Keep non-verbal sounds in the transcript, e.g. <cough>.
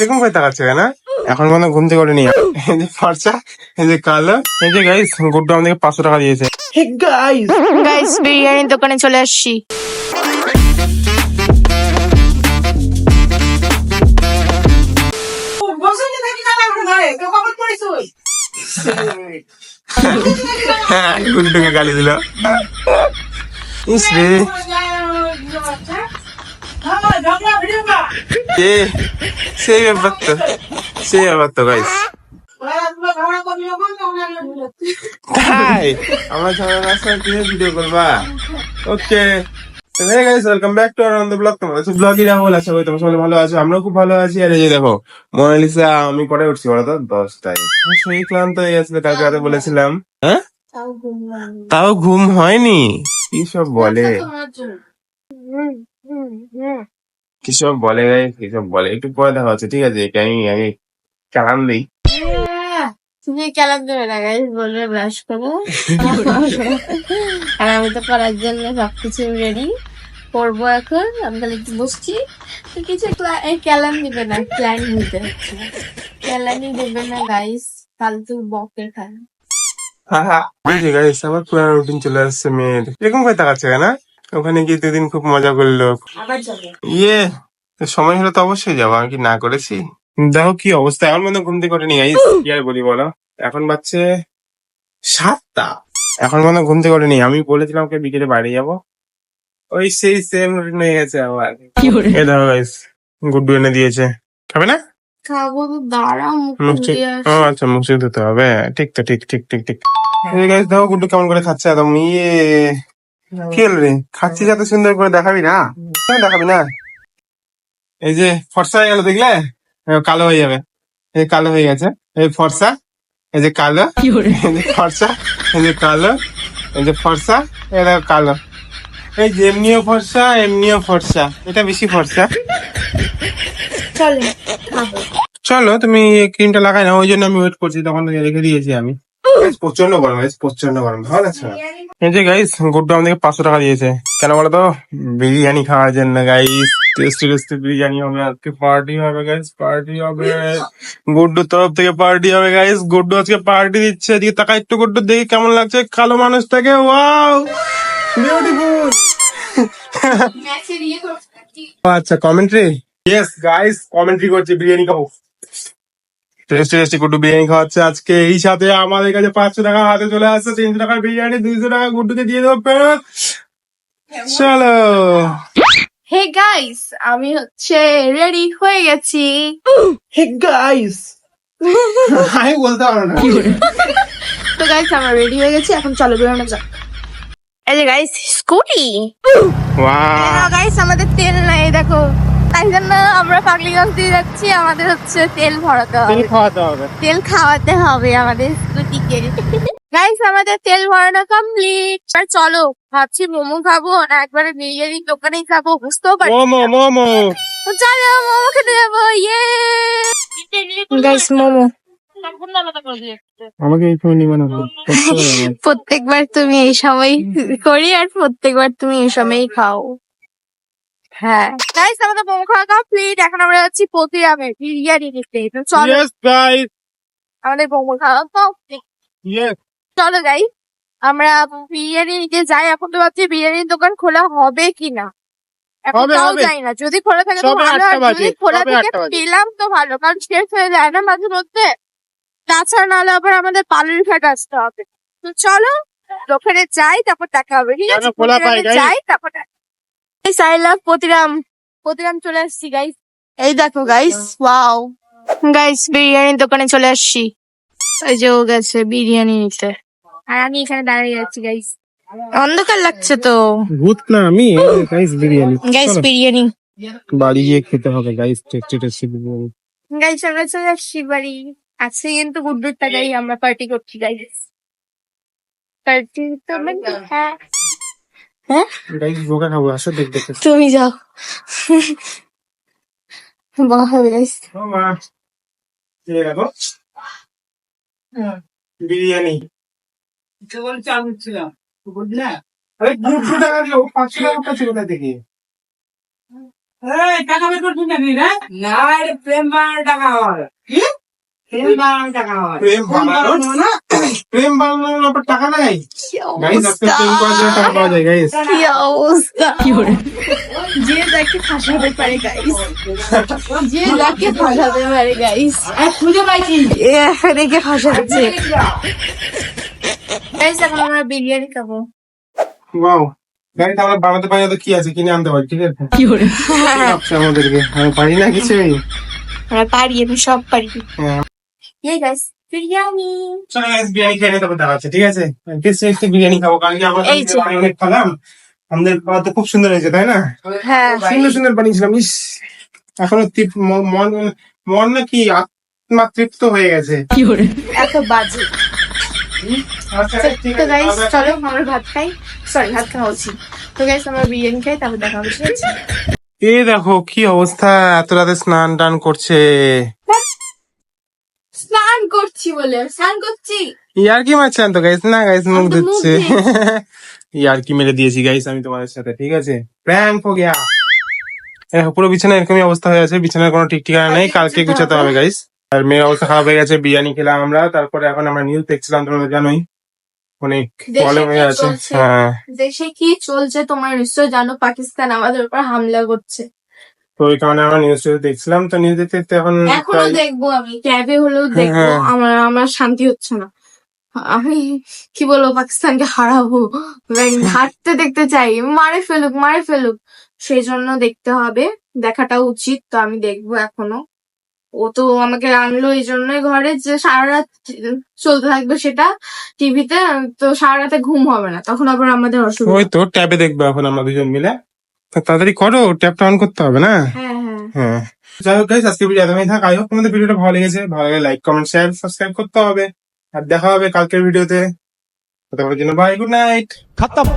এরকম করে তাকাচ্ছে কেন এখন মনে ঘুম থেকে ওঠেনি এই যে ফর্সা এই যে কালো এই যে গাইস গুড্ডু আমাদেরকে পাঁচশো টাকা দিয়েছে। গাইস বিরিয়ানির দোকানে চলে আসছি। হ্যাঁ গুড্ডুকে গালি দিল। ইস রে। এ সেই ব্যাপার তো সেই ব্যাপার তো গাইস তাই আমরা ভিডিও করবা। Okay hey guys welcome back to our the blog তোমরা সব ব্লগই রাহুল তোমরা সবাই ভালো আছো আমরাও খুব ভালো আছি। আর এই যে দেখো মোনালিসা আমি পরে উঠছি বলো তো দশটায়। শরীর ক্লান্ত হয়ে গেছিল কালকে রাতে বলেছিলাম। হ্যাঁ? তাও ঘুম হয়নি। কি সব বলে? কি সব বলে গাই কি সব বলে? একটু পরে দেখা হচ্ছে ঠিক আছে? এটা আমি আগে চালান দিই। তুমি কেলাম দেবে না গাইস বলবে ব্রাশ করো আর আমি তো করার জন্য সবকিছু রেডি করব এখন আমি তাহলে একটু বসছি। তো কিছু ক্যালাম দিবে না ক্ল্যান নিতে ক্যালানি দেবে না গাইস ফালতু বকে খায়। বুঝলি গাইস আবার পুরানো রুটিন চলে আসছে মেয়ের এরকম করে তাকাচ্ছে কেন ওখানে গিয়ে দুদিন খুব মজা করল। ইয়ে সময় হলে তো অবশ্যই যাব আমি কি না করেছি? দেখো কি অবস্থা এমন মধ্যে ঘুম থেকে করেনি গাইস কি আর বলি বলো? এখন বাচ্চে সাতটা এখন মনে ঘুম থেকে করেনি আমি বলেছিলাম ওকে বিকেলে বাড়ি যাব। ওই সেই সেম রুটিন হয়ে গেছে আবার। এ দেখো গাইস গুড্ডু এনে দিয়েছে। খাবে না? খাব তো দাঁড়া মুখ মুখ ঠিক দিয়ে ও আচ্ছা মুখ ঠিক ধুতে হবে। ঠিক তো ঠিক ঠিক ঠিক ঠিক। এই গাইস দেখো গুড্ডু কেমন করে খাচ্ছে একদম ইয়ে। কি হলো রে? খাচ্ছিস এত সুন্দর করে দেখাবি না? কেন দেখাবি না? এই যে ফর্সা হয়ে গেল দেখলে? কালো হয়ে যাবে। এই কালো হয়ে গেছে। এই ফর্সা। এই যে কালো। ফর্সা। এই যে কালো। এই যে ফর্সা। এটা কালো। এই যে এমনিও ফর্সা এমনিও ফর্সা। এটা বেশি ফর্সা। চলো। তুমি এই ক্রিমটা লাগাই না ওই জন্য আমি ওয়েট করছি। তখন রেখে দিয়েছি আমি। প্রচণ্ড গরম প্রচণ্ড গরম। ভালো লাগছে না? এই যে গাইস গুড্ডু আমাদেরকে পাঁচশো টাকা দিয়েছে। কেন বলো তো বিরিয়ানি খাওয়ার জন্য গাইস টেস্টি টেস্টি বিরিয়ানি হবে আজকে পার্টি হবে গাইস পার্টি হবে। গুড্ডুর তরফ থেকে পার্টি হবে গাইস গুড্ডু আজকে পার্টি দিচ্ছে। এদিকে তাকা একটু গুড্ডু দেখি কেমন লাগছে। কালো মানুষটাকে ওয়াও বিউটিফুল আচ্ছা কমেন্ট্রি ইয়েস গাইস কমেন্ট্রি করছে বিরিয়ানি খাব। টেস্টি টেস্টি গুড্ডু বিরিয়ানি খাওয়াচ্ছে আজকে। এই সাথে আমাদের কাছে পাঁচশো টাকা হাতে চলে আসছে তিনশো টাকার বিরিয়ানি দুইশো টাকা গুড্ডুকে দিয়ে দেবো ফেরত। চলো। হে গাইস আমি হচ্ছে রেডি হয়ে গেছি। হে গাইস আমি বলতে পারো না। <laughs> তো গাইস আমরা রেডি হয়ে গেছি এখন চলো বেরোনো যাক। এই যে গাইস স্কুটি ওয়াও গাইস আমাদের তেল নাই দেখো। তাই জন্য আমরা পাগলিগঞ্জ দিয়ে যাচ্ছি। আমাদের হচ্ছে তেল ভরাতে হবে। খাওয়াতে হবে। তেল খাওয়াতে হবে আমাদের স্কুটিকে। গাইস আমাদের তেল ভরানো কমপ্লিট আর চলো ভাবছি মোমো খাব না একবারে বিরিয়ানি দোকানেই খাব বুঝতেও পারছি মোমো মোমো। তো চলো মোমো খেতে যাব ইয়ে। গাইস মোমো। আমাকে এই ফোন নিবে না প্রত্যেকবার তুমি এই সময় করি আর প্রত্যেকবার তুমি এই সময়ই খাও। হ্যাঁ। গাইস আমাদের মোমো খাওয়া কমপ্লিট এখন আমরা যাচ্ছি প্রতিরামে। বিরিয়ানি নিতে। তো চলো। গাইস আমাদের মোমো খাওয়া কমপ্লিট চলো যাই আমরা বিরিয়ানি নিতে যাই। এখন তো ভাবছি বিরিয়ানির দোকান খোলা হবে কিনা। এখন তাও। যাই না। যদি খোলা থাকে তো ভালো। আর যদি খোলা থেকে পেলাম তো ভালো। কারণ শেষ হয়ে যায় না মাঝে মধ্যে। তাছাড়া নাহলে আবার আমাদের পালুর ঘাট আসতে হবে। তো চলো ওখানে যাই তারপর দেখা হবে। ঠিক আছে। যাই তারপর আই লাভ প্রতিরাম প্রতিরাম চলে আসছি গাইস এই দেখো গাইস ওয়াও গাইস বিরিয়ানির দোকানে চলে আসছি। ওই যে ও গেছে বিরিয়ানি নিতে। আর আমি এখানে দাঁড়িয়ে আছি গাইস অন্ধকার লাগছে তো। ভূত না আমি? গাইস বিরিয়ানি। গাইস বিরিয়ানি। বাড়ি গিয়ে খেতে হবে guys tasty tasty biryani guys আমরা চলে আসছি বাড়ি। আজকে কিন্তু গুড্ডুর টাকাই আমরা পার্টি করছি গাইস পার্টি তো মানে হ্যাঁ। হ্যাঁ? গাইস বোকা খাব আসো দেখ দেখে তুমি যাও। বাহ গাইস ও মা। কে গো বিরিয়ানি। আরে দুশো টাকা দিও পাঁচশো টাকা কাছে কোথা থেকে। টাকা বের করছিস নাকি রে? না এটা প্রেম বানানোর টাকা আমার কি? প্রেম বানানোর টাকা প্রেম বানানোর? প্রেম বানানোর ব্যাপার টাকা নাই? গাইস আজকে প্রেম করার জন্য টাকা পাওয়া যায় গাইস কি অবস্থা? যে যাকে ফাঁসাতে পারে গাইস যে যাকে ফাঁসাতে পারে গাইস এই খুঁজে পাইছি। দেখে ফাঁসাচ্ছে। গাইস এখন আমরা বিরিয়ানি খাব। ওয়াও গাইস আমরা বানাতে পারি না তো কি আছে? কিনে আনতে পারি ঠিক আছে? কি করে আমাদেরকে? আমি পারি না কিছুই? আমরা পারি আমি সব পারি। হ্যাঁ। ইয়ে গাইস বিরিয়ানি। চলো গাইস বিরিয়ানি খেয়ে হচ্ছে ঠিক আছে? টেস্টি টেস্টি বিরিয়ানি খাব কারণ কি আমরা অনেক খেলাম। আমাদের খাওয়া তো খুব সুন্দর হয়েছে তাই না? হ্যাঁ। সুন্দর সুন্দর বানিয়েছিলাম ইস। এখনও তৃপ- ম- মন মন নাকি আত্মা তৃপ্ত হয়ে গেছে। এত বাজে। আচ্ছা, তো গাইস চলো আমরা ভাত খাই। সরি ভাত খাওয়া উচিত তো গাইস আমরা বিরিয়ানি খাই তারপর দেখা হবে এ দেখো কি অবস্থা? এত রাতে স্নান টান করছে স্নান করছি বলে স্নান করছি। ইয়ার কি তো গাইস না গাইস মুখ দিচ্ছে ইয়ার কি মেরে দিয়েছি গাইস আমি তোমাদের সাথে ঠিক আছে? প্র্যাঙ্ক হো গিয়া। দেখো পুরো বিছানা এরকমই অবস্থা হয়ে আছে বিছানার কোনো ঠিক ঠিকানা নেই কালকে গুছাতে হবে গাইস আর মেয়ের অবস্থা খারাপ হয়ে গেছে বিরিয়ানি খেলাম আমরা তারপরে এখন আমরা নিউজ দেখছিলাম তোমরা জানোই। অনেক প্রবলেম হয়ে আছে? হ্যাঁ। দেশে কি চলছে তোমরা নিশ্চয় জানো পাকিস্তান আমাদের উপর হামলা করছে। তো ওই কারণে আমরা নিউজ দেখছিলাম। তো নিউজ দেখতে দেখতে এখন এখনও দেখব আমি। ক্যাবে হলেও দেখব। হ্যাঁ। আমার আমার শান্তি হচ্ছে না। আমি কি বলব পাকিস্তানকে হারাবো। Like, <laughs> হারতে দেখতে চাই। মারে ফেলুক মারে ফেলুক। সেই জন্য দেখতে হবে। দেখাটা উচিত। তো আমি দেখব এখনও। ও তো আমাকে আনলো এই জন্যই ঘরে যে সারা রাত চলতে থাকবে সেটা টিভিতে। তো সারা রাতে ঘুম হবে না। তখন আবার আমাদের ওই অসুবিধা তো ট্যাবে দেখব এখন আমরা দুজন মিলে। তা তাড়াতাড়ি করো ট্যাপটা অন করতে হবে না? হ্যাঁ, হ্যাঁ।, হ্যাঁ। যাই হোক আজকে ভিডিও এতটাই থাক। আই হোপ তোমাদের ভিডিওটা ভালো লেগেছে। ভালো লাগলে লাইক কমেন্ট শেয়ার সাবস্ক্রাইব করতে হবে। আর দেখা হবে কালকের ভিডিওতে ততক্ষণের জন্য বাই গুড নাইট খতম।